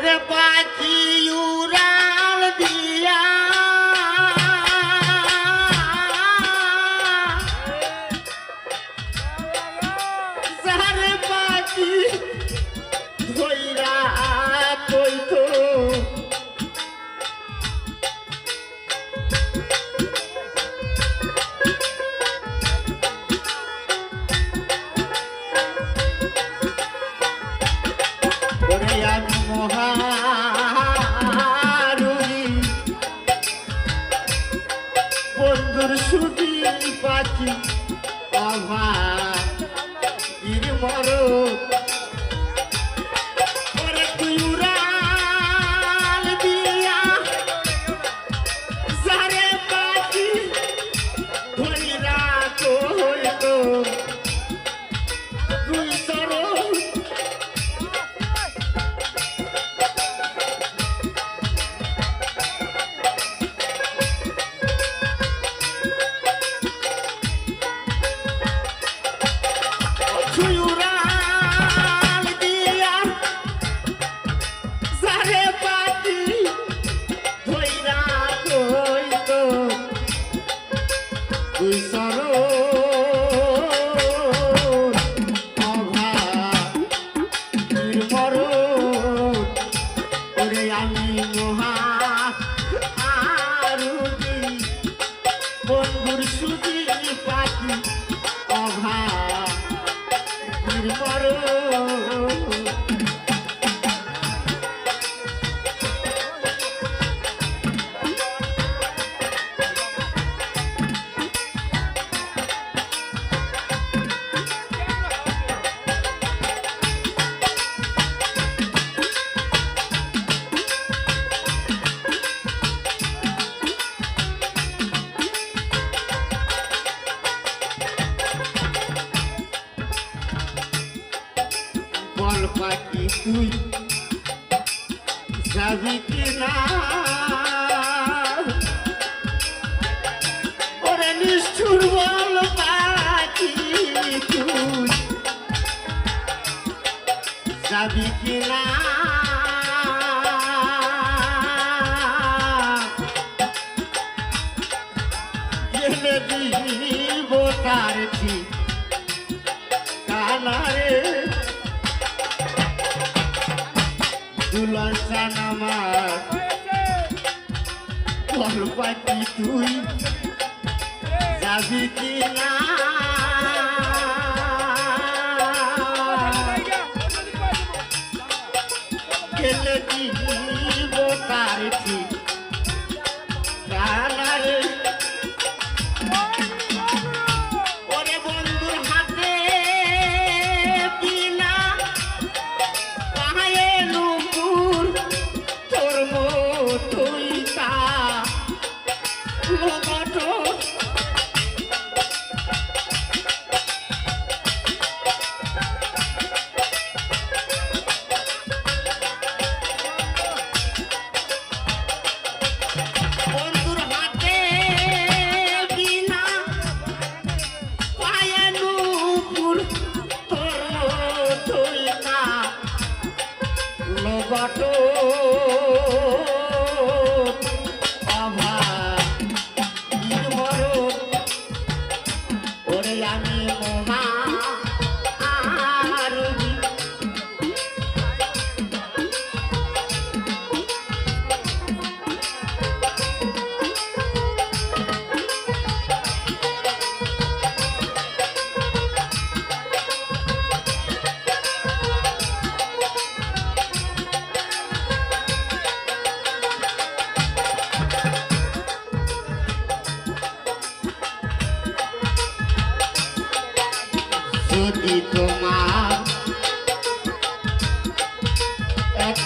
Bye. আমার। বল পাখি তুই যাবি কি বাটো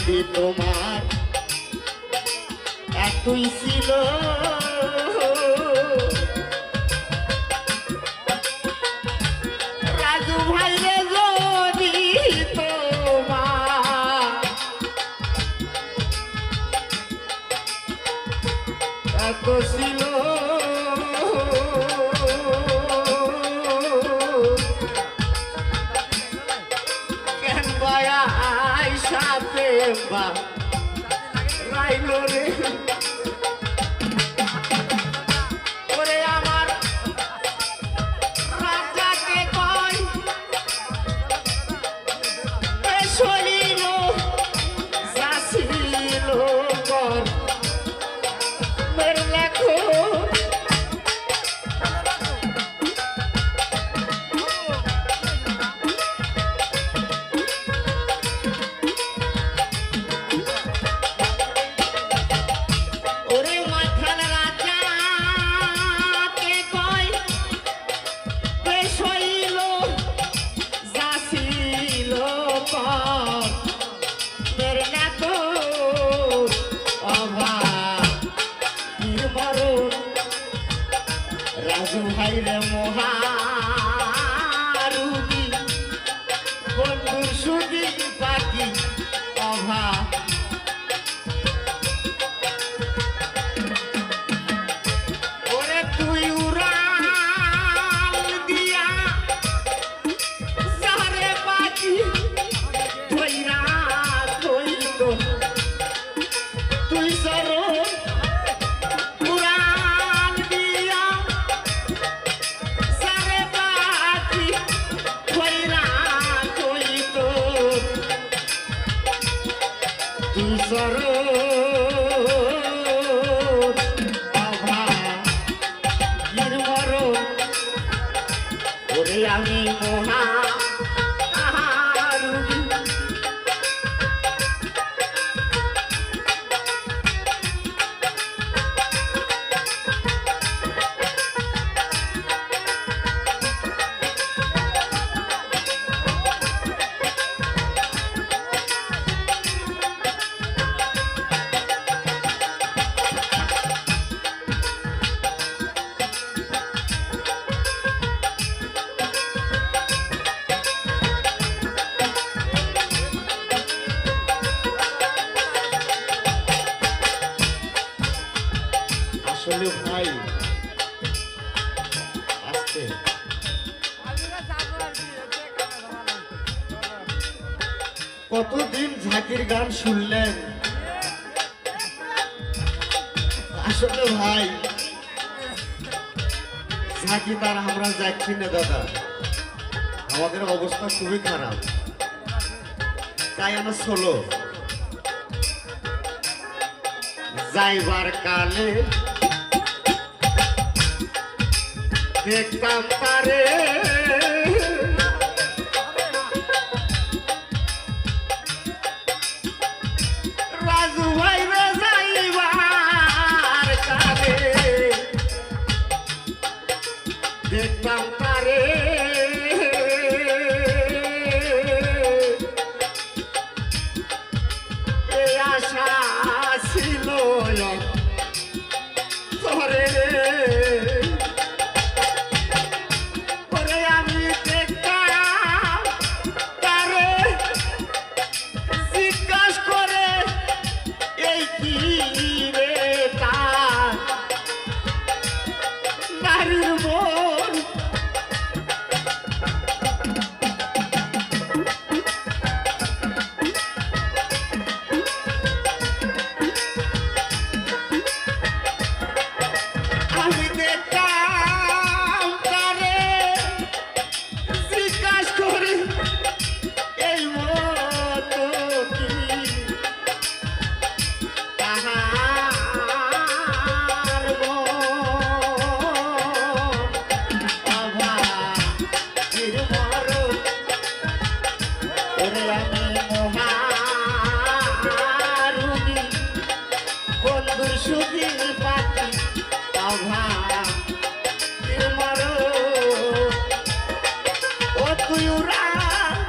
যদি তোমার। এতই ছিল তুই আসলে ভাই আসতে কতদিন ঝাঁকির গান শুনলেন? আসলে ভাই, ঝাঁকি তার আমরা যাচ্ছি না, দাদা। আমাদের অবস্থা খুবই খারাপ। তাই আমরা ষোলো যাইবার কালে কাম পারে রাজু ভাই রাজাইবার কারে দেখতাম পারে আশা ছিল রে Bakuyura.